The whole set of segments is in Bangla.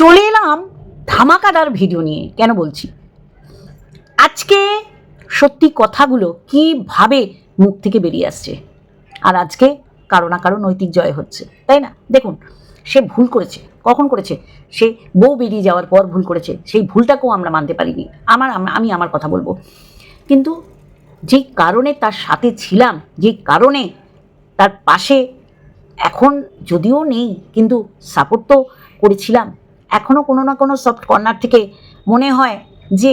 চলে এলাম ধামাকাদার ভিডিও নিয়ে, কেন বলছি? আজকে সত্যি কথাগুলো কীভাবে মুখ থেকে বেরিয়ে আসছে? আর আজকে কারও না কারও নৈতিক জয় হচ্ছে, তাই না? দেখুন, সে ভুল করেছে। কখন করেছে? সে বউ বেরিয়ে যাওয়ার পর ভুল করেছে। সেই ভুলটাকেও আমরা মানতে পারিনি। আমার, আমি আমার কথা বলব। কিন্তু যেই কারণে তার সাথে ছিলাম যেই কারণে তার পাশে এখন যদিও নেই, কিন্তু সাপোর্ট তো করেছিলাম। এখনও কোনো না কোনো সফট কর্নার থেকে মনে হয় যে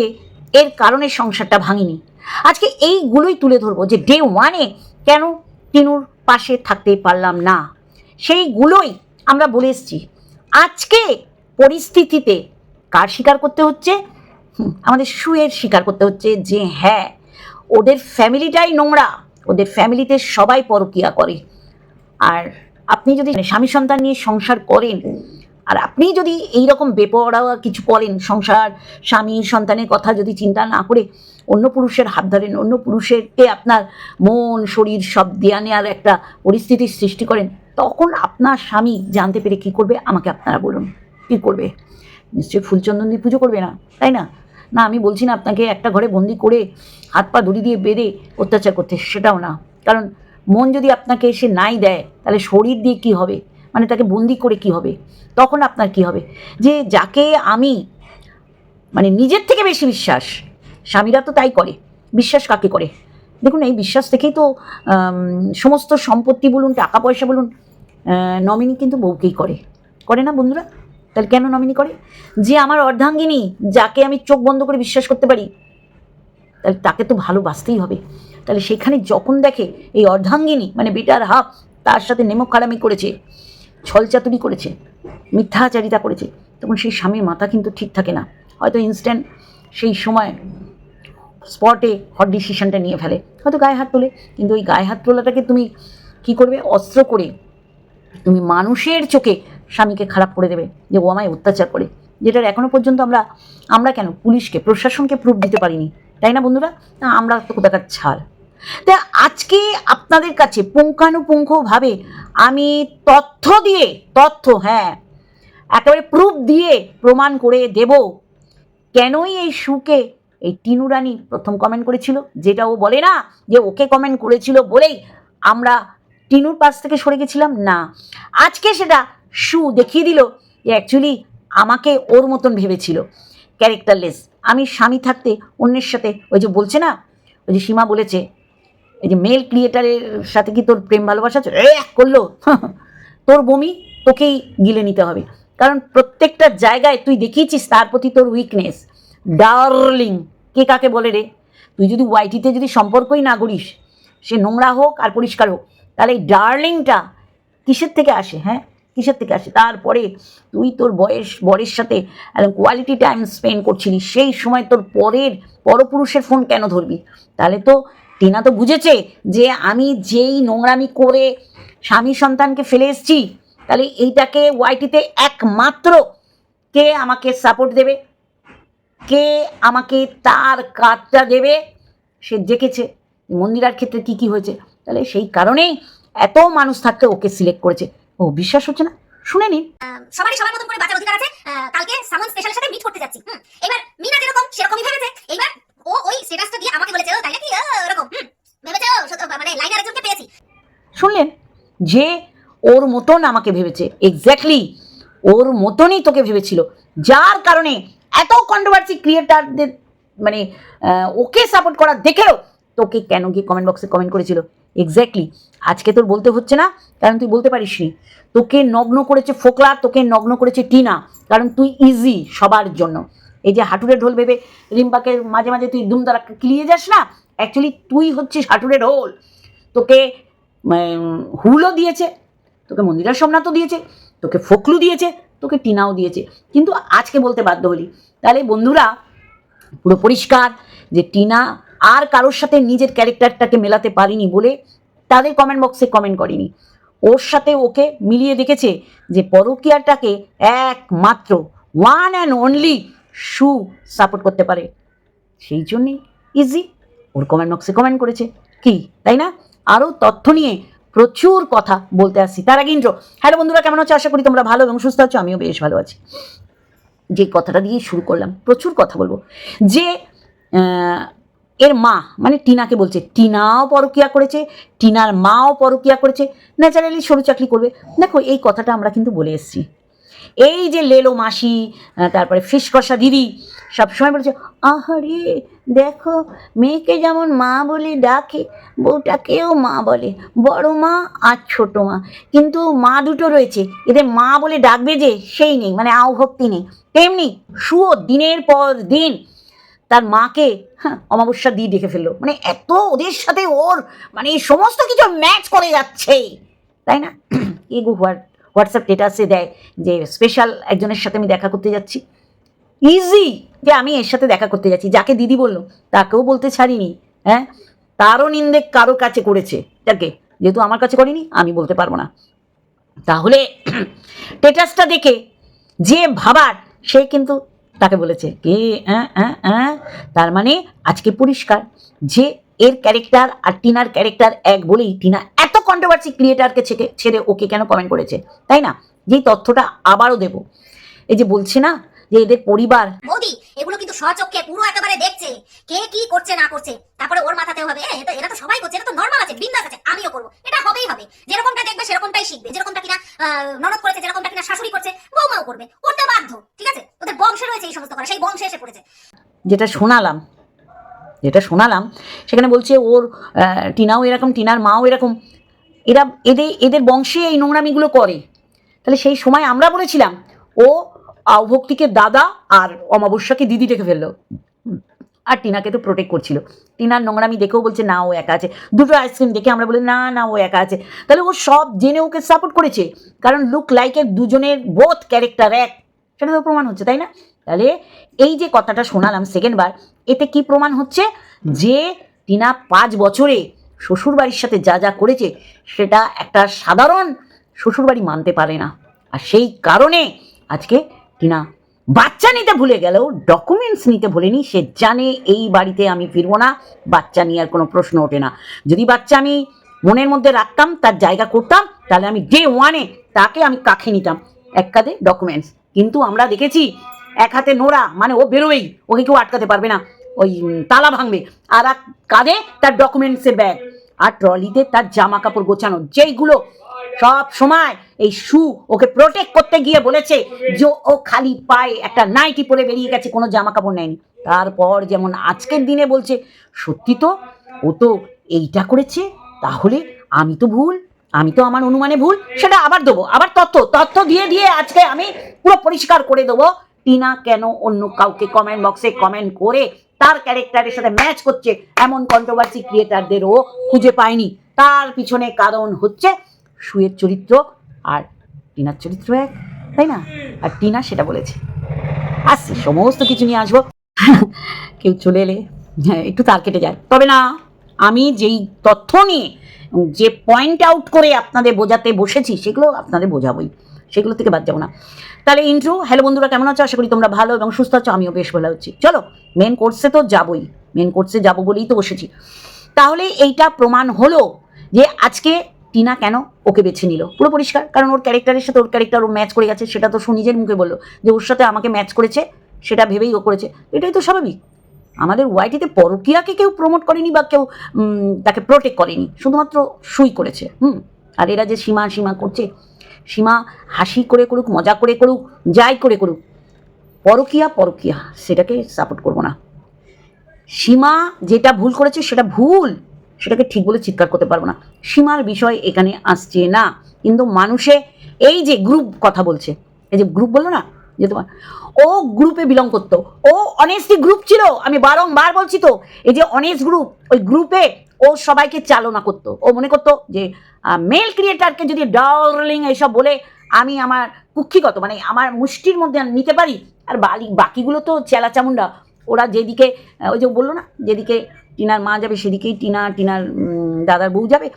এর কারণে সংসারটা ভাঙিনি। আজকে এইগুলোই তুলে ধরবো যে ডে ওয়ানে কেন টিনুর পাশে থাকতে পারলাম না। সেইগুলোই আমরা বলে এসছি। আজকে পরিস্থিতিতে কার স্বীকার করতে হচ্ছে? আমাদের সুয়ের স্বীকার করতে হচ্ছে যে হ্যাঁ ওদের ফ্যামিলিটাই নোংরা, ওদের ফ্যামিলিতে সবাই পরকিয়া করে। আর আপনি যদি স্বামী সন্তান নিয়ে সংসার করেন আর আপনি যদি এই রকম বেপরোয়া কিছু করেন, সংসার, স্বামী, সন্তানের কথা যদি চিন্তা না করে অন্য পুরুষের হাত ধরেন, অন্য পুরুষেরকে আপনার মন, শরীর সব দেয়া নেওয়ার একটা পরিস্থিতির সৃষ্টি করেন, তখন আপনার স্বামী জানতে পেরে কি করবে? আমাকে আপনারা বলুন, কি করবে? নিশ্চয়ই ফুলচন্দন দিয়ে পুজো করবে না, তাই না? না, আমি বলছি না আপনাকে একটা ঘরে বন্দি করে হাত পা দড়ি দিয়ে বেঁধে অত্যাচার করতে, সেটাও না। কারণ মন যদি আপনাকে এসে নাই দেয়, তাহলে শরীর দিয়ে কি হবে? মানে তাকে বন্দি করে কি হবে? তখন আপনার কি হবে? যে যাকে আমি মানে নিজের থেকে বেশি বিশ্বাস, স্বামীরা তো তাই করে। বিশ্বাস কাকে করে? দেখুন, এই বিশ্বাস থেকেই তো সমস্ত সম্পত্তি বলুন টাকা পয়সা বলুন নমিনি কিন্তু বউকেই করে। করে না বন্ধুরা? তাহলে কেন নমিনি করে? যে আমার অর্ধাঙ্গিনী, যাকে আমি চোখ বন্ধ করে বিশ্বাস করতে পারি, তাহলে তাকে তো ভালোবাসতেই হবে। তাহলে সেখানে যখন দেখে এই অর্ধাঙ্গিনী মানে বেটার হাফ, তার সাথে নেমক খারামি করেছে ছলচাতুরি করেছে, মিথ্যাচারিতা করেছে, তখন সেই স্বামীর মাথা কিন্তু ঠিক থাকে না। হয়তো ইনস্ট্যান্ট সেই সময় স্পটে হট ডিসিশনটা নিয়ে ফেলে। হয়তো গায়ে হাত তোলে, কিন্তু ওই গায়ে হাত তোলাটাকে তুমি কি করবে? অস্ত্র করে তুমি মানুষের চোখে স্বামীকে খারাপ করে দেবে, যে ও আমায় অত্যাচার করে। যেটার এখনও পর্যন্ত আমরা আমরা কেন? পুলিশকে, প্রশাসনকে প্রুফ দিতে পারিনি। তাই না বন্ধুরা? আমরা তো খুব কোথাকার ছাড় তা আজকে আপনাদের কাছে পুঙ্খানুপুঙ্খভাবে আমি তথ্য দিয়ে, তথ্য হ্যাঁ একেবারে প্রুফ দিয়ে প্রমাণ করে দেব কেনই এই সুকে, এই টিনু রানী প্রথম কমেন্ট করেছিল, যেটা ও বলে না যে ওকে কমেন্ট করেছিল বলেই আমরা টিনুর পাশ থেকে সরে গেছিলাম। না, আজকে সেটা সু দেখিয়ে দিল যে অ্যাকচুয়ালি আমাকে ওর মতন ভেবেছিল। ক্যারেক্টারলেস আমি স্বামী থাকতে অন্যের সাথে, ওই যে বলছে না, ওই যে সীমা বলেছে এই যে মেল ক্রিয়েটারের সাথে কি তোর প্রেম ভালোবাসা আছে? এ করল। তোর বমি, তোকেই গিলে নিতে হবে। কারণ প্রত্যেকটা জায়গায় তুই দেখিয়েছিস তার প্রতি তোর উইকনেস ডার্লিং কে কাকে বলে রে? তুই যদি ওয়াইটিতে যদি সম্পর্কই না করিস সে নোংরা হোক আর পরিষ্কার হোক, তাহলে এই ডার্লিংটা কিসের থেকে আসে হ্যাঁ? কিসের থেকে আসে? তারপরে তুই তোর বয়স, বরের সাথে একদম কোয়ালিটি টাইম স্পেন্ড করছিলি, সেই সময় তোর পরের পরপুরুষের ফোন কেন ধরবি? তাহলে তো টিনা তো বুঝেছে যে আমি যেই নোংরামি করে স্বামী সন্তানকে ফেলে এসেছি, তাহলে এইটাকে ওয়াইটিতে একমাত্র কে আমাকে সাপোর্ট দেবে? কে আমাকে তার কাজটা দেবে? সে দেখেছে মন্দিরার ক্ষেত্রে কি কি হয়েছে। তাহলে সেই কারণেই এত মানুষ থাকতে ওকে সিলেক্ট করেছে। ও বিশ্বাস হচ্ছে না? শুনে নিন। সবারই সবার মতন করে বাঁচার অধিকার আছে। কালকে সামন স্পেশালের সাথে মিট করতে যাচ্ছি। এবার মিনা যেরকম, সেরকমই ভেবেছে। এবার ও ওই স্ট্যাটাসটা দিয়ে আমাকে বলেছে, ও, তাইলে কি? ওরকম। ভেবেছে, ও মানে শুনলেন? যে ওর মতন আমাকে ভেবেছে এক্স্যাক্টলি ওর মতনই তোকে ভেবেছিল। যার কারণে এত কন্ট্রোভার্সি ক্রিয়েটারদের মানে ওকে সাপোর্ট করা দেখেও তোকে কেন গিয়ে কমেন্ট বক্সে কমেন্ট করেছিল? এক্স্যাক্টলি আজকে তোর বলতে হচ্ছে না, কারণ তুই বলতে পারিসনি। তোকে নগ্ন করেছে ফোকলা, তোকে নগ্ন করেছে টিনা, কারণ তুই ইজি সবার জন্য। এই যে হাঁটুরে ঢোল ভেবে রিম্পাকে মাঝে মাঝে তুই দুমদারা কিলিয়ে যাস না অ্যাকচুয়ালি তুই হচ্ছিস হাঁটুরে ঢোল। তোকে হুলও দিয়েছে, তোকে মন্দিরা সোমনাথও দিয়েছে, তোকে ফোকলু দিয়েছে, তোকে টিনাও দিয়েছে। কিন্তু আজকে বলতে বাধ্য হলি। তাহলে বন্ধুরা, পুরো পরিষ্কার যে টিনা আর কারোর সাথে নিজের ক্যারেক্টারটাকে মেলাতে পারিনি বলে তাদের কমেন্ট বক্সে কমেন্ট করেনি। ওর সাথে ওকে মিলিয়ে দেখেছে যে পরকীয়াটাকে একমাত্র ওয়ান অ্যান্ড অনলি শু সাপোর্ট করতে পারে। সেই জন্যেই ইজি ওর কমেন্ট বক্সে কমেন্ট করেছে। কি, তাই না? আরও তথ্য নিয়ে প্রচুর কথা বলতে আসছি। তার আগে ইন্ট্রো হ্যালো বন্ধুরা, কেমন আছো? আশা করি তোমরা ভালো এবং সুস্থ আছো। আমিও বেশ ভালো আছি। যে কথাটা দিয়ে শুরু করলাম, প্রচুর কথা বলব। যে এর মা মানে টিনাকে বলছে, টিনাও পরকিয়া করেছে, টিনার মাও পরকিয়া করেছে। ন্যাচারালি সরু চাকরি করবে। দেখো, এই কথাটা আমরা কিন্তু বলে এসেছি। এই যে লেলো মাসি তারপরে ফিস কষা দিদি সবসময় বলছে আহারে দেখো মেয়েকে যেমন মা বলে ডাকে বউটাকেও মা বলে। বড় মা আর ছোট মা। কিন্তু মা দুটো রয়েছে। এদের মা বলে ডাকবে যে সেই নেই মানে আও ভক্তি নেই। তেমনি শুয়ো দিনের পর দিন তার মাকে হ্যাঁ, অমাবস্যা দিয়ে ডেকে ফেলল। মানে এত ওদের সাথে ওর মানে সমস্ত কিছু ম্যাচ করে যাচ্ছে। তাই না? এগো হোয়াট হোয়াটসঅ্যাপ স্টেটাসে দেয় যে স্পেশাল একজনের সাথে আমি দেখা করতে যাচ্ছি। ইজি যে আমি এর সাথে দেখা করতে যাচ্ছি যাকে দিদি বলল তাকেও বলতে ছাড়িনি হ্যাঁ? তারও নিন্দে কারও কাছে করেছে। যাকে যেহেতু আমার কাছে করেনি আমি বলতে পারব না। তাহলে স্টেটাসটা দেখে যে ভাবার সে কিন্তু তাকে বলেছে কে অ্যাঁ, অ্যাঁ, অ্যাঁ। তার মানে আজকে পরিষ্কার যে এর ক্যারেক্টার আর টিনার ক্যারেক্টার এক বলেই টিনা কন্ট্রোভার্সি ক্রিয়েটারকে ছেড়ে ছেড়ে ওকে কেন কমেন্ট করেছে? তাই না? যেই তথ্যটা আবারও দেব। এই যে বলছে না যে এদের পরিবার বৌদি এগুলো কিন্তু স্বচক্ষে পুরো একেবারে দেখছে। কে কি করছে না করছে তারপরে ওর মাথাতেও হবে এরা তো সবাই করছে এটা তো নর্মাল আছে বিন্দাস আছে আমিও করব। এটা হবেই হবে। যেরকমটা দেখবে সেরকমটাই শিখবে। যেরকমটা কিনা ননদ করেছে যেরকমটা কিনা শাশুড়ি করছে বৌমাও করবে। করতে বাধ্য ঠিক আছে? ওদের বংশে রয়েছে এই সমস্ত করা সেই বংশে এসে পড়েছে। যেটা শোনালাম যেটা শোনালাম সেখানে বলছে ওর আহ, টিনাও এরকম টিনার মাও এরকম। এরা এদের এদের বংশে এই নোংরামিগুলো করে। তাহলে সেই সময় আমরা বলেছিলাম, ও আউভক্তিকে দাদা আর অমাবস্যাকে দিদি ডেকে ফেলল। আর টিনাকে তো প্রোটেক্ট করছিল। টিনার নোংরামি দেখেও বলছে, না, ও একা আছে। দুটো আইসক্রিম দেখে আমরা বলি, না না, ও একা আছে। তাহলে ও সব জেনে ওকে সাপোর্ট করেছে। কারণ লুক লাইকের দুজনের বোধ ক্যারেক্টার এক। সেটা তো প্রমাণ হচ্ছে, তাই না? তাহলে এই যে কথাটা শোনালাম সেকেন্ড বার, এতে কি প্রমাণ হচ্ছে? যে টিনা পাঁচ বছরে শ্বশুরবাড়ির সাথে যা যা করেছে, সেটা একটা সাধারণ শ্বশুরবাড়ি মানতে পারে না। আর সেই কারণে আজকে টিনা বাচ্চা নিতে ভুলে গেলেও ডকুমেন্টস নিতে ভুলেনি, সে জানে এই বাড়িতে আমি ফিরবো না, বাচ্চা নিয়ে আর কোনো প্রশ্ন ওঠে না। যদি বাচ্চা আমি মনের মধ্যে রাখতাম, তার জায়গা করতাম, তাহলে আমি ডে ওয়ানে তাকে আমি কাছে নিতাম, এক কাঁধে ডকুমেন্টস কিন্তু আমরা দেখেছি, এক হাতে নোড়া মানে ও বেরোবেই, ওকে কেউ আটকাতে পারবে না, ওই তালা ভাঙবে, আর এক কাঁধে তার ডকুমেন্টসের ব্যাগ আর ট্রলিতে তার জামা কাপড় গোছানো, যেইগুলো সব সময় এই শু ওকে প্রোটেক্ট করতে গিয়ে বলেছে যে ও খালি পায়ে একটা নাইটি পরে বেরিয়ে গেছে, কোনো জামা কাপড় নেয়নি। তারপর যেমন আজকের দিনে বলছে, সত্যি তো, ও তো এইটা করেছে, তাহলে আমি তো ভুল, আমি তো আমার অনুমানে ভুল, সেটা আবার দেবো, আবার তথ্য তথ্য দিয়ে দিয়ে আজকে আমি পুরো পরিষ্কার করে দেবো। টিনা কেন অন্য কাউকে কমেন্ট বক্সে কমেন্ট করে তার ক্যারেক্টারের সাথে ম্যাচ করছে এমন কন্ট্রোভার্সি ক্রিয়েটারদেরও খুঁজে পায়নি। তার পিছনে কারণ হচ্ছে সুয়ের চরিত্র আর টিনার চরিত্র এক, তাই না? আর টিনা সেটা বলেছে। আসছি, সমস্ত কিছু নিয়ে আসব। কেউ চলে এলে হ্যাঁ একটু তার কেটে যায়। তবে না, আমি যেই তথ্য নিয়ে যে পয়েন্ট আউট করে আপনাদের বোঝাতে বসেছি, সেগুলো আপনাদের বোঝাবই। সেগুলো থেকে বাদ যাব না। তাহলে ইন্ট্রো, হ্যালো বন্ধুরা, কেমন আছো? আশা করি তোমরা ভালো এবং সুস্থ আছো, আমিও বেশ ভালো আছি। চলো মেন কোর্সে তো যাবই। মেন কোর্সে যাব বলেই তো বসেছি। তাহলে এইটা প্রমাণ হলো যে আজকে টিনা কেন ওকে বেছে নিল। পুরো পরিষ্কার, কারণ ওর ক্যারেক্টারের সাথে ওর ক্যারেক্টার ও ম্যাচ করে গেছে, সেটা তো সু নিজের মুখে বলল যে ওর সাথে আমাকে ম্যাচ করেছে, সেটা ভেবেই ও করেছে। এটাই তো স্বাভাবিক। আমাদের ওয়াইটিতে পরকিয়াকে কেউ প্রমোট করেনি বা কেউ তাকে প্রোটেক্ট করেনি। শুধুমাত্র সুই করেছে, হুম? আর এরা যে সীমা সীমা করছে সীমা হাসি করে করুক, মজা করে করুক, যাই করে করুক, পরকিয়া পরকিয়া, সেটাকে সাপোর্ট করব না। সীমা যেটা ভুল করেছে সেটা ভুল, সেটাকে ঠিক বলে চিৎকার করতে পারব না। সীমার বিষয় এখানে আসছে না। কিন্তু মানুষে এই যে গ্রুপ কথা বলছে, এই যে গ্রুপ বলল না, যে তোমার, ও গ্রুপে বিলং করতো, ও অনেস্টি গ্রুপ ছিল, আমি বারংবার বলছি তো, এই যে অনেস্ট গ্রুপ ওই গ্রুপে ও সবাইকে চালনা করতো। ও মনে করতো যে মেল ক্রিয়েটারকে যদি ডার্লিং এইসব বলে আমি আমার কুক্ষিগত মানে আমার মুষ্টির মধ্যে নিতে পারি, আর বালি, বাকিগুলো তো চেলা চামুন্ডা ওরা যেদিকে ওই যে বলল না, যেদিকে টিনার মা যাবে সেদিকেই টিনা, টিনার দাদার বউ যাবে,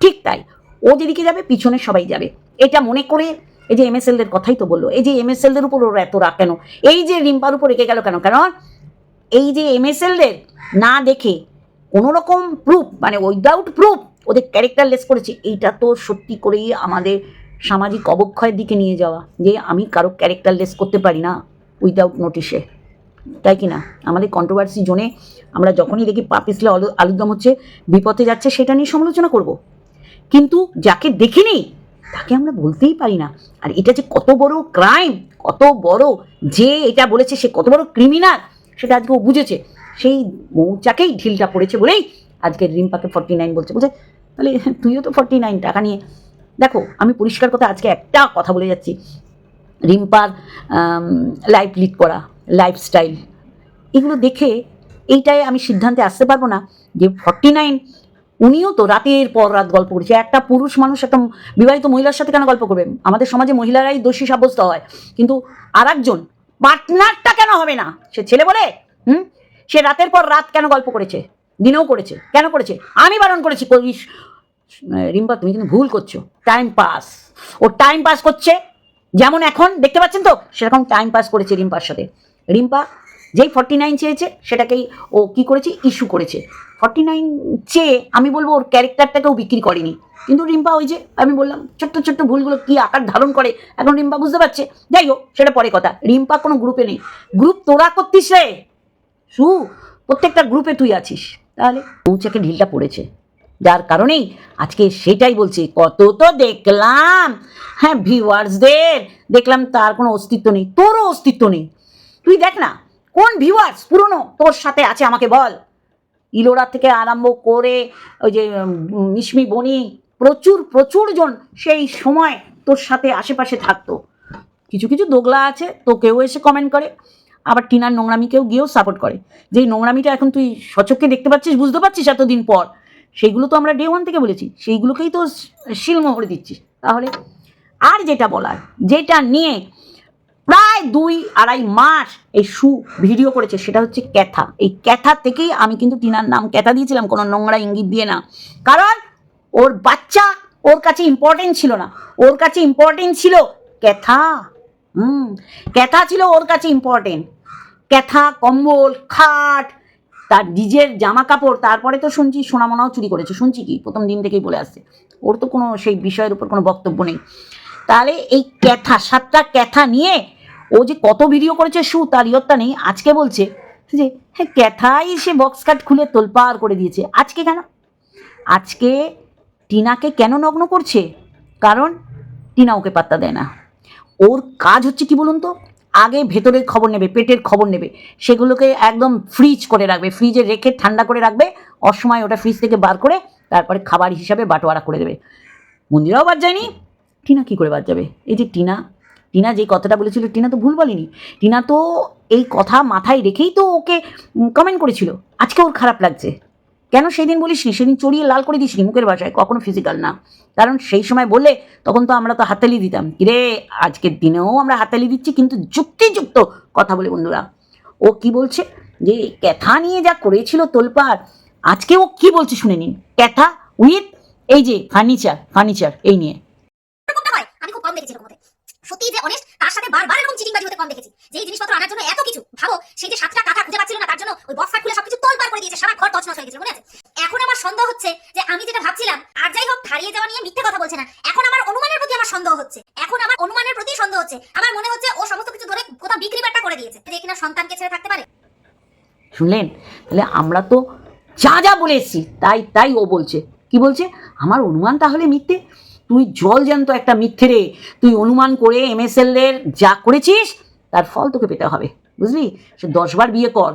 ঠিক তাই। ও যেদিকে যাবে, পিছনে সবাই যাবে। এটা মনে করে এই যে এমএসএলদের কথাই তো বলল, এই যে এমএসএলদের উপর ওরা এত রাগ কেন? এই যে রিম্পার উপর রেখে গেল কেন? কারণ এই যে এমএসএলদের না দেখে কোনো রকম প্রুফ মানে উইদাউট প্রুফ ওদের ক্যারেক্টার লেস করেছে। এইটা তো সত্যি করেই আমাদের সামাজিক অবক্ষয়ের দিকে নিয়ে যাওয়া, যে আমি কারও ক্যারেক্টার লেস করতে পারি না উইদাউট নোটিশে তাই কি না? আমাদের কন্ট্রোভার্সি জোনে আমরা যখনই দেখি পা পিছলে আলুদম হচ্ছে, বিপথে যাচ্ছে, সেটা নিয়ে সমালোচনা করব। কিন্তু যাকে দেখিনি তাকে আমরা বলতেই পারি না। আর এটা যে কত বড় ক্রাইম কত বড় যে এটা বলেছে, সে কত বড় ক্রিমিনাল সেটা আজকে ও বুঝেছে। সেই মৌচাকেই ঢিলটা পড়েছে বলেই আজকে রিম্পাকে ফর্টি নাইন বলছে বুঝে তাহলে তুইও তো ফর্টি নাইন টাকা নিয়ে দেখো, আমি পরিষ্কার কথা আজকে একটা কথা বলে যাচ্ছি। রিম্পার লাইফ লিড করা লাইফস্টাইল এগুলো দেখে এইটাই আমি সিদ্ধান্তে আসতে পারব না যে ফর্টি নাইন উনিও তো রাতের পর রাত গল্প করেছে। একটা পুরুষ মানুষ, একটা বিবাহিত মহিলার সাথে কেন গল্প করবে? আমাদের সমাজে মহিলারাই দোষী সাব্যস্ত হয়। কিন্তু আর একজন পার্টনারটা কেন হবে না? সে ছেলে বলে? হুম? সে রাতের পর রাত কেন গল্প করেছে? দিনেও করেছে। কেন করেছে? আমি বারণ করেছি করিস রিম্পা, তুমি কিন্তু ভুল করছ। টাইম পাস ও টাইম পাস করছে, যেমন এখন, দেখতে পাচ্ছেন তো? সেরকম টাইম পাস করেছে রিম্পার সাথে। রিম্পা যেই ফর্টি নাইন চেয়েছে, সেটাকেই ও কি করেছে? ইস্যু করেছে। ফর্টি নাইন চেয়ে, আমি বলব ওর ক্যারেক্টারটাকেও বিক্রি করেনি। কিন্তু রিম্পা ওই যে, আমি বললাম, ছোট্ট ছোট্ট ভুলগুলো কি আকার ধারণ করে? এখন রিম্পা বুঝতে পারছে। যাই হোক, সেটা পরে কথা। রিম্পা কোনো গ্রুপে নেই। গ্রুপ তোরা করতিস রে! সু প্রত্যেকটা গ্রুপে তুই আছিস। তাহলে মৌচাকে ঢিলটা পড়েছে। যার কারণেই আজকে সেটাই বলছি, কত তো দেখলাম। হ্যাঁ ভিউয়ার্সদের, দেখলাম তার কোনো অস্তিত্ব নেই, তোরও অস্তিত্ব নেই। তুই দেখ না, কোন ভিউয়ার্স পুরনো তোর সাথে আছে আমাকে বল। ইলোরা থেকে আরম্ভ করে ওই যে মিশমি বনি, প্রচুর প্রচুর জন সেই সময় তোর সাথে আশেপাশে থাকতো। কিছু কিছু দোগলা আছে, তোকেও এসে কমেন্ট করে। আবার টিনার নোংরামিকেও গিয়েও সাপোর্ট করে। যেই নোংরামিটা এখন তুই সচক্ষে দেখতে পাচ্ছিস, বুঝতে পারছিস এতদিন পর, সেইগুলো তো আমরা ডে ওয়ান থেকে বলেছি, সেইগুলোকেই তো শিলমোহরে দিচ্ছিস। তাহলে আর যেটা বলার, যেটা নিয়ে প্রায় দুই আড়াই মাস এই শু ভিডিও করেছে, সেটা হচ্ছে ক্যাথা। এই ক্যাথা থেকেই আমি কিন্তু টিনার নাম ক্যাথা দিয়েছিলাম, কোনো নোংরা ইঙ্গিত দিয়ে না। কারণ ওর বাচ্চা ওর কাছে ইম্পর্টেন্ট ছিল না। ওর কাছে ইম্পর্টেন্ট ছিল ক্যাথা। হুম, ক্যাথা ছিল ওর কাছে ইম্পর্টেন্ট ক্যাথা, কম্বল, খাট, তার নিজের জামা কাপড় তারপরে তো শুনছি সোনামোনাও চুরি করেছে। শুনছি কি? প্রথম দিন থেকেই বলে আসছে। ওর তো কোনো সেই বিষয়ের উপর কোনো বক্তব্য নেই। তাহলে এই ক্যাথা, সাতটা ক্যাথা নিয়ে ও যে কত ভিডিও করেছে শু তার ইয়ত্তা নেই। আজকে বলছে যে হ্যাঁ ক্যাথাই সে বক্স কাট খুলে তোলপাড় করে দিয়েছে। আজকে কেন? আজকে টিনাকে কেন নগ্ন করছে? কারণ টিনা ওকে পাত্তা দেয় না। ওর কাজ হচ্ছে কি বলুন তো? আগে ভেতরের খবর নেবে, পেটের খবর নেবে। সেগুলোকে একদম ফ্রিজ করে রাখবে ফ্রিজে রেখে ঠান্ডা করে রাখবে, অসময় ওটা ফ্রিজ থেকে বার করে তারপরে খাবার হিসাবে বাটোয়ারা করে দেবে। মন্দিরাও বাদ যায়নি, টিনা কী করে বাদ যাবে? এই যে টিনা টিনা যে কথাটা বলেছিল, টিনা তো ভুল বলেনি। টিনা তো এই কথা মাথায় রেখেই তো ওকে কমেন্ট করেছিল। আজকে ওর খারাপ লাগছে। কেন সেই দিন বলিস নি? সেদিন চড়িয়ে লাল করে দিসনি মুখের ভাষায়, কখনো ফিজিক্যাল না। কারণ সেই সময় বললে তখন তো আমরা তো হাতালি দিতাম। কিরে, আজকের দিনেও আমরা হাতালি দিচ্ছি, কিন্তু যুক্তিযুক্ত কথা বলে বন্ধুরা। ও কি বলছে? যে ক্যাথা নিয়ে যা করেছিল তোলপাড়, আজকে ও কি বলছে শুনে নিন। ক্যাথা উইথ এই যে ফার্নিচার ফার্নিচার এই নিয়ে এরকমটা হয় আমি খুব কম দেখেছি এরকম হতে সত্যি যে অনেস্ট তার সাথে বারবার এরকম হতে কম দেখেছি। জিনিসপত্র আনার জন্য এত কিছু, ভাবো, সেই যে সাতটা খুঁজে পাচ্ছিল না, তার জন্য ওই খুলে সবকিছু করে দিয়েছে, সারা ঘর তছনছ হয়ে গেছে, মনে আছে? এখন আমার সন্দেহ হচ্ছে যে আমি যেটা ভাবছিলাম, আর যাই হোক, হারিয়ে যাওয়া নিয়ে মিথ্যে কথা বলছে না, এখন আমার অনুমানের প্রতি আমার সন্দেহ হচ্ছে। এখন আমার অনুমানের প্রতি সন্দেহ হচ্ছে। আমার মনে হচ্ছে ও সমস্ত কিছু ধরে কোথাও বিক্রি বাট্টা করে দিয়েছে। যে কিনা সন্তানকে ছেড়ে থাকতে পারে? শুনলেন? তাহলে আমরা তো যা যা বলে এসছি, তাই তাই ও বলছে। কি বলছে? আমার অনুমান তাহলে মিথ্যে? তুই জল জ্যান্ত একটা মিথ্যে রে। তুই অনুমান করে এমএসএল এর যা করেছিস, তার ফল তোকে পেতে হবে। বুঝলি? সে দশবার বিয়ে কর।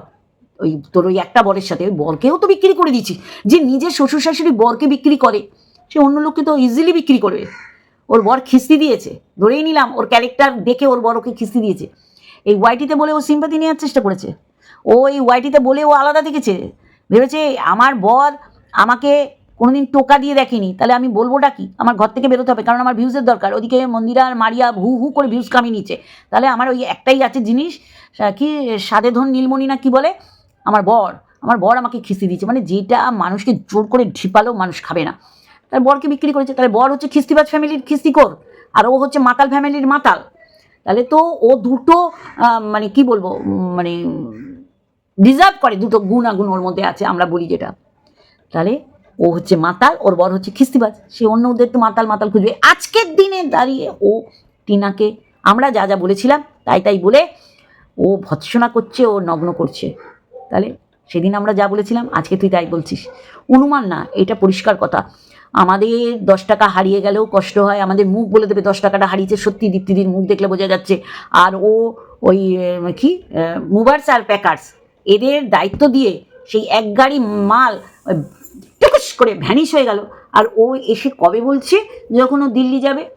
ওই তোর ওই একটা বরের সাথে, ওই বরকেও তো বিক্রি করে দিচ্ছি যে নিজের শ্বশুর শাশুড়ি বরকে বিক্রি করে, সে অন্য লোককে তো ইজিলি বিক্রি করবে। ওর বর খিস্তি দিয়েছে। ধরেই নিলাম, ওর ক্যারেক্টার দেখে ওর বর ওকে খিস্তি দিয়েছে। এই ওয়াইটিতে বলে ও সিম্পাতি নেওয়ার চেষ্টা করেছে। ও এই ওয়াইটিতে বলে ও আলাদা দেখেছে। ভেবেছে আমার বর আমাকে কোনোদিন টোকা দিয়ে দেখেনি। তাহলে আমি বলবোটা কি? আমার ঘর থেকে বেরোতে হবে, কারণ আমার ভিউজের দরকার। ওদিকে মন্দিরা আর মারিয়া হু হু করে ভিউজ কামিয়ে নিচ্ছে। তাহলে আমার ওই একটাই আছে জিনিস কি সাদে ধন নীলমণি না কি বলে? আমার বর। আমার বর আমাকে খিস্তি দিচ্ছে মানে যেটা মানুষকে জোর করে ঢিপালেও মানুষ খাবে না। তার বরকে বিক্রি করেছে। তাহলে বর হচ্ছে খিস্তিবাজ ফ্যামিলির খিস্তিকর আর ও হচ্ছে মাতাল ফ্যামিলির মাতাল। তাহলে তো ও দুটো মানে কি বলব মানে ডিজার্ভ করে। দুটো গুণাগুণ ওর মধ্যে আছে, আমরা বলি যেটা। তাহলে ও হচ্ছে মাতাল, ওর বর হচ্ছে খিস্তিবাজ। সে অন্য ওদের তো মাতাল মাতাল খুঁজবে। আজকের দিনে দাঁড়িয়ে ও টিনাকে আমরা যা যা বলেছিলাম, তাই তাই বলে ও ভৎসনা করছে, ও নগ্ন করছে। তাহলে সেদিন আমরা যা বলেছিলাম, আজকে তুই তাই বলছিস। অনুমান না, এটা পরিষ্কার কথা। আমাদের দশ টাকা হারিয়ে গেলেও কষ্ট হয়, আমাদের মুখ বলে দেবে দশ টাকাটা হারিয়েছে, সত্যি দীপ্তিদির মুখ দেখলে বোঝা যাচ্ছে। আর ও ওই কি মুভার্স আর প্যাকার্স এদের দায়িত্ব দিয়ে সেই এক গাড়ি মাল ওই করে ভ্যানিশ হয়ে গেল। আর ও এসে কবে বলছে যখন ও দিল্লি যাবে?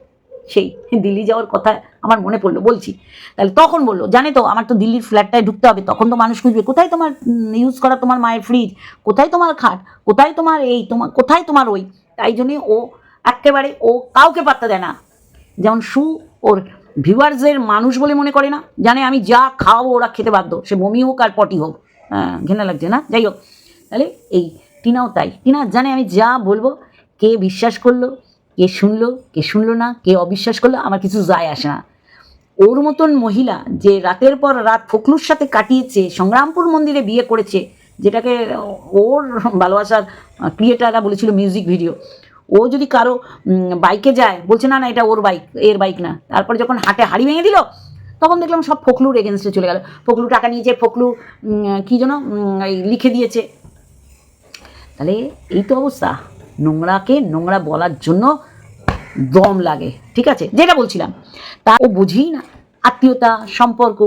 সেই, দিল্লি যাওয়ার কথা আমার মনে পড়ল, বলছি। তাহলে তখন বলল, জানে তো, আমার তো দিল্লির ফ্ল্যাটটায় ঢুকতে হবে, তখন তো মানুষ খুঁজবে। কোথায় তোমার ইউজ করা তোমার মায়ের ফ্রিজ কোথায় তোমার খাট? কোথায় তোমার এই তোমার কোথায় তোমার ওই? তাই জন্যে ও একেবারে ও কাউকে পাত্তা দেয় না। যেমন সু ওর ভিউয়ার্সের মানুষ বলে মনে করে না। জানে আমি যা খাওয়াবো ওরা খেতে বাধ্য। সে বমি হোক আর পটি হোক। হ্যাঁ ঘেনা লাগছে না? যাই হোক। তাহলে এই টিনাও তাই। টিনা জানে আমি যা বলব কে বিশ্বাস করল কে শুনলো কে শুনলো না কে অবিশ্বাস করল আমার কিছু যায় আসে না। ওর মতন মহিলা যে রাতের পর রাত ফখলুর সাথে কাটিয়েছে সংগ্রামপুর মন্দিরে বিয়ে করেছে যেটাকে ওর ভালোবাসার ক্রিয়েটাররা বলেছিল মিউজিক ভিডিও ও যদি কারও বাইকে যায় বলছে না না এটা ওর বাইক এর বাইক না। তারপর যখন হাটে হাড়ি ভেঙে দিল তখন দেখলাম সব ফখলুর এগেনস্টে চলে গেল। ফখলু টাকা নিয়েছে উম, কি যেন লিখে দিয়েছে। তাহলে এই তো অবস্থা। নোংরাকে নোংরা বলার জন্য দম লাগে, ঠিক আছে? যেটা বলছিলাম, তা ও বুঝেই না। আত্মীয়তা, সম্পর্ক,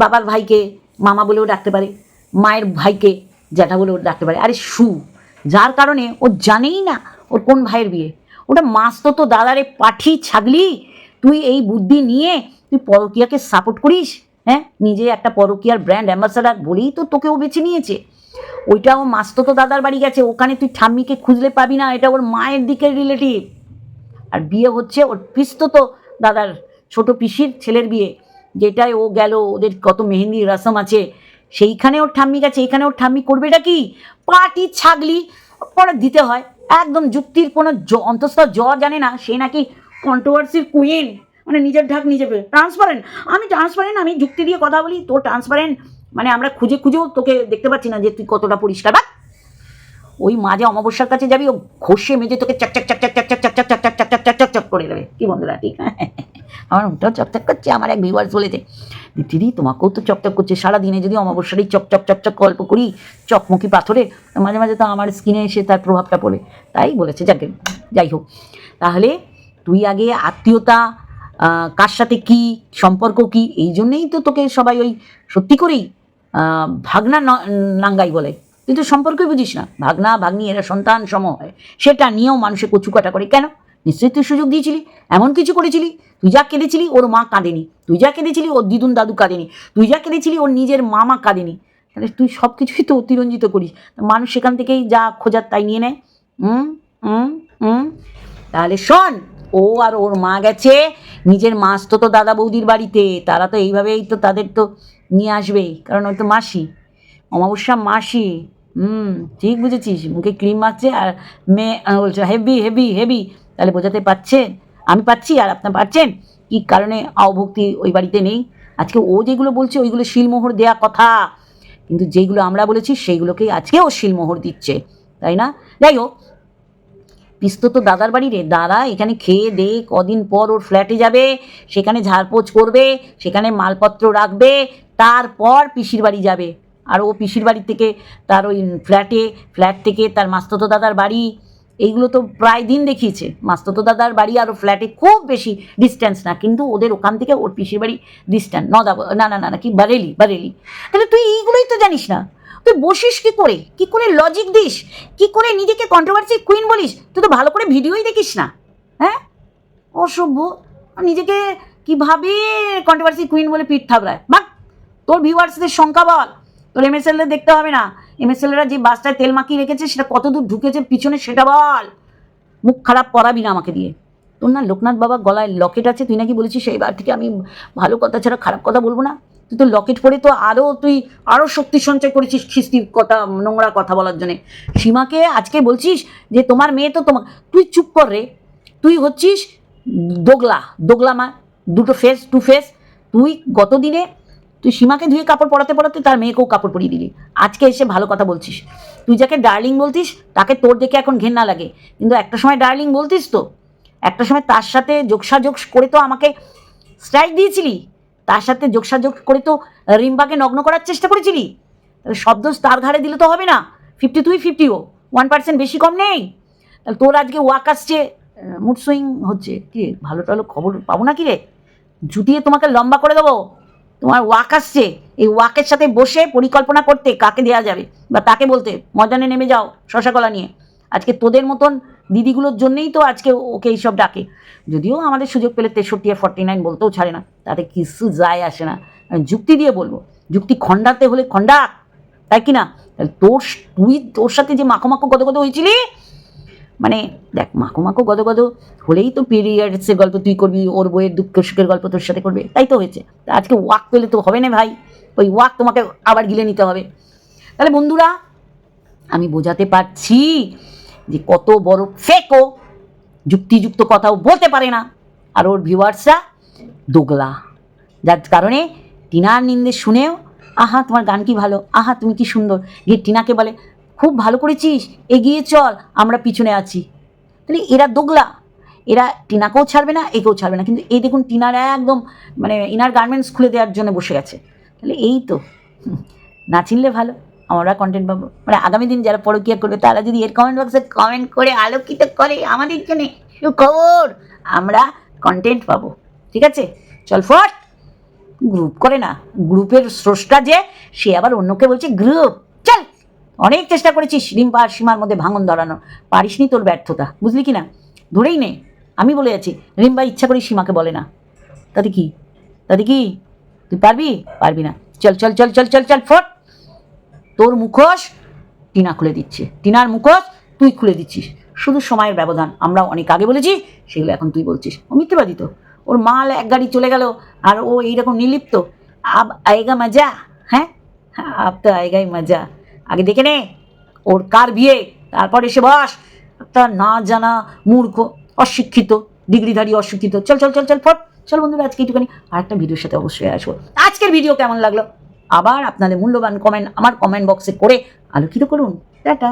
বাবার ভাইকে মামা বলেও ডাকতে পারে, মায়ের ভাইকে জ্যাঠা বলেও ডাকতে পারে। আরে সু, যার কারণে ও জানেই না ওর কোন ভাইয়ের বিয়ে। ওটা মাস তো তো দাদারে পাঠি ছাগলি, তুই এই বুদ্ধি নিয়ে তুই পরকিয়াকে সাপোর্ট করিস? হ্যাঁ? নিজে একটা পরকিয়ার ব্র্যান্ড অ্যাম্বাসাডার বলেই তো তোকে ও বেছে নিয়েছে। ওইটাও মাস্তো তো দাদার বাড়ি গেছে, ওখানে তুই ঠাম্মিকে খুঁজলে পাবি না, এটা ওর মায়ের দিকের রিলেটিভ আর বিয়ে হচ্ছে ওর পিস্তো তো দাদার ছোট পিসির ছেলের বিয়ে, যেটায় ও গেল, ওদের কত মেহেন্দি, রসম আছে। সেইখানে ওর ঠাম্মি গেছে, এইখানে ওর ঠাম্মি করবেটা কি? পাটি ছাগলি, পরে দিতে হয়। একদম যুক্তির কোনো অন্তস্থ জ জানে না, সে নাকি কন্ট্রোভার্সির কুইন মানে নিজের ঢাক নিজে পেয়ে ট্রান্সপারেন্ট আমি ট্রান্সপারেন্ট আমি যুক্তি দিয়ে কথা বলি তোর ট্রান্সপারেন্ট মানে আমরা খুঁজে খুঁজেও তোকে দেখতে পাচ্ছি না যে তুই কতটা পরিষ্কার বা ওই মাঝে অমাবস্যার কাছে যাবি ও ঘষে মেজে তোকে চাক চাক চাক চাক চাক চাক চাক চাক চাক চাক চাক চাক চাক চাক চাক করে দেবে কি বন্ধুরা ঠিক আমার মুখটাও চকচক করছে আমার এক ভিউয়ার্স বলেছে দিদি তোমাকেও তো চকচক করছে সারাদিনে যদি অমাবস্যারই চক চক চক চক গল্প করি চকমকি পাথরে মাঝে মাঝে তো আমার স্কিনে এসে তার প্রভাবটা পড়ে তাই বলেছে যাকে যাই হোক তাহলে তুই আগে আত্মীয়তা কার সাথে কি সম্পর্ক কি? এই জন্যেই তো তোকে সবাই ওই সত্যি করেই ভাগনা নাঙ্গাই বলে। তুই তো সম্পর্কই বুঝিস না। ভাগনা, ভাগ্নি, এরা সন্তান সম হয় সেটা নিয়েও মানুষে কচু কাটা করে। কেন? নিশ্চয়ই তুই সুযোগ দিয়েছিলি। এমন কিছু করেছিলি। তুই যা কেঁদেছিলি, ওর মা কাঁদেনি। তুই যা কেঁদেছিলি, ওর দিদুন দাদু কাঁদেনি। তুই যা কেঁদেছিলি, ওর নিজের মামা কাঁদেনি। তাহলে তুই সব কিছুই তো অতিরঞ্জিত করিস। মানুষ সেখান থেকেই যা খোঁজার তাই নিয়ে নেয়। হুম হুম হুম তাহলে শোন, ও আর ওর মা গেছে। নিজের মাস তো তো দাদা বৌদির বাড়িতে, তারা তো এইভাবেই তো তাদের তো নিয়ে আসবেই কারণ ওই তো মাসি, অমাবস্যা মাসি, হুম, ঠিক বুঝেছিস, মুখে ক্রিম মাখছে আর মেয়ে বলছে, হেভি হেভি হেভি, তাহলে বোঝাতে পারছেন? আমি পাচ্ছি আর আপনার পারছেন? কি কারণে অভক্তি ওই বাড়িতে নেই? আজকে ও যেগুলো বলছে, ওইগুলো শিলমোহর দেয়া কথা। কিন্তু যেগুলো আমরা বলেছি, সেইগুলোকেই আজকে ও শিলমোহর দিচ্ছে, তাই না? যাই হোক পিস্তো তো দাদার বাড়ি রে। দাদা এখানে খেয়ে দে কদিন পর ওর ফ্ল্যাটে যাবে, সেখানে ঝাড়পোছ করবে, সেখানে মালপত্র রাখবে, তারপর পিসির বাড়ি যাবে। আর ও পিসির বাড়ি থেকে তার ওই ফ্ল্যাটে ফ্ল্যাট থেকে তার মাস্ততো দাদার বাড়ি, এইগুলো তো প্রায় দিন দেখিয়েছে। মাস্ততো দাদার বাড়ি আর ও ফ্ল্যাটে খুব বেশি ডিস্ট্যান্স না, কিন্তু ওদের ওখান থেকে ওর পিসির বাড়ি ডিস্ট্যান্স নদা না না না না, কি বারেলি বারেলি। তাহলে তুই এইগুলোই তো জানিস না। তুই বসিস কি করে? কি করে লজিক দিস? কি করে নিজেকে কন্ট্রোভার্সি কুইন বলিস? তুই তো ভালো করে ভিডিওই দেখিস না। হ্যাঁ? অসভ্য। নিজেকে কীভাবে কন্ট্রোভার্সি কুইন বলে পিঠ থাবড়ায়? বাট তোর ভিউয়ার্সদের সংখ্যা বল। তোর এমএসএল দেখতে হবে না। এম এস এমএসএলরা যে বাসটায় তেল মাখিয়ে রেখেছে, সেটা কতদূর ঢুকেছে পিছনে সেটা বল। মুখ খারাপ করাবি না আমাকে দিয়ে। তোর না লোকনাথ বাবা গলায় লকেট আছে, তুই নাকি বলেছিস, এইবার থেকে আমি ভালো কথা ছাড়া খারাপ কথা বলব না তুই তো লকেট পরে তো আরও তুই আরও শক্তি সঞ্চয় করেছিস খিস্তি কথা, নোংরা কথা বলার জন্যে। সীমাকে আজকে বলছিস যে তোমার মেয়ে তো তোমার তুই চুপ কর রে। তুই হচ্ছিস দোগলা। দোগলা মা, দুটো ফেস টু ফেস তুই গত দিনে তুই সীমাকে ধুয়ে কাপড় পরাতে পরাতে তার মেয়েকেও কাপড় পরিয়ে দিলি। আজকে এসে ভালো কথা বলছিস। তুই যাকে ডার্লিং বলতিস, তাকে তোর দেখে এখন ঘেন্না লাগে। কিন্তু একটা সময় ডার্লিং বলতিস তো, একটা সময় তার সাথে যোগসাযোগ করে তো আমাকে স্ট্রাইক দিয়েছিলি। তার সাথে যোগসাযোগ করে তো রিম্বাকে নগ্ন করার চেষ্টা করেছিলি? তাহলে শব্দ তার ঘাড়ে দিলে তো হবে না। ফিফটি তুই ফিফটিও ওয়ান পার্সেন্ট বেশি কম নেই। তাহলে তোর আজকে ওয়াক আসছে মুড সুইং হচ্ছে। কি ভালো টালো খবর পাবো না কি রে? জুটিয়ে তোমাকে লম্বা করে দেবো। তোমার ওয়াক আসছে। এই ওয়াকের সাথে বসে পরিকল্পনা করতে কাকে দেওয়া যাবে? বা তাকে বলতে, ময়দানে নেমে যাও শশা কলা নিয়ে। আজকে তোদের মতন দিদিগুলোর জন্যই তো আজকে ওকে এইসব ডাকে। যদিও আমাদের সুযোগ পেলে তেষট্টি আর ফর্টি নাইন বলতেও ছাড়ে না, তাতে কিছু যায় আসে না। যুক্তি দিয়ে বলব, যুক্তি খণ্ডাতে হলে খণ্ডা তাই কি না? তোর তুই তোর সাথে যে মাখো গদ গদ হয়েছিলি? মানে দেখ মাখো মাখো গদ গদ হলেই তো পিরিয়ডসের গল্প তুই করবি, ওর বইয়ের দুঃখ সুখের গল্প তোর সাথে করবে, তাই তো হয়েছে। আজকে ওয়াক পেলে তো হবে না ভাই, ওই ওয়াক তোমাকে আবার গিলে নিতে হবে। তাহলে বন্ধুরা, আমি বোঝাতে পারছি যে কত বড় ফেকো যুক্তিযুক্ত কথাও বলতে পারে না। আর ওর ভিউয়ার্সরা দোগলা। যার কারণে টিনার নিন্দে শুনেও, আহা, তোমার গান কি ভালো? আহা, তুমি কি সুন্দর? গিয়ে টিনাকে বলে, খুব ভালো করেছিস, এগিয়ে চল, আমরা পিছনে আছি। তাহলে এরা দোগলা। এরা টিনাকেও ছাড়বে না, একেও ছাড়বে না। কিন্তু এই দেখুন, টিনার একদম মানে ইনার গার্মেন্টস খুলে দেওয়ার জন্য বসে গেছে তাহলে এই তো। না চিনলে ভালো। আমরা কন্টেন্ট পাবো। মানে আগামী দিন যারা পরকিয়া করবে, তারা যদি এর কমেন্ট বক্সে কমেন্ট করে, আলোকিত করে আমাদের জন্য সুখবর, আমরা কন্টেন্ট পাবো। ঠিক আছে? চল ফট গ্রুপ করে না। গ্রুপের স্রষ্টা যে, সে আবার অন্যকে বলছে গ্রুপ চল! অনেক চেষ্টা করেছিস রিম্পা আর সীমার মধ্যে ভাঙন ধরানো পারিসনি তোর ব্যর্থতা। বুঝলি কি না? ধরেই নে। আমি বলে যাচ্ছি রিম্বা ইচ্ছা করে সীমাকে বলে না। তাতে কি? তাতে কি? তুই পারবি? পারবি না। চল চল চল চল চল চল ফট তোর মুখোশ টিনা খুলে দিচ্ছে। টিনার মুখোশ তুই খুলে দিচ্ছিস। শুধু সময়ের ব্যবধান আমরা অনেক আগে বলেছি, সেগুলো এখন তুই বলছিস। ও মিথ্যেবাদী তো। ওর মাল এক গাড়ি চলে গেল, আর ও এইরকম নির্লিপ্ত। আব আয়েগা মজা হ্যাঁ? আব তো আয়েগাই মজা। আগে দেখে নে, ওর কার বিয়ে? তারপর এসে বস। একটা না জানা মূর্খ, অশিক্ষিত, ডিগ্রিধারী, অশিক্ষিত। চল চল চল চল, ফট। চল বন্ধুরা, আজকে একটুখানি আর একটা ভিডিওর সাথে অবশ্যই আসব। আজকের ভিডিও কেমন লাগল? আবার আপনাদের মূল্যবান কমেন্ট আমার কমেন্ট বক্সে করে আলোকিত করুন। টাটা।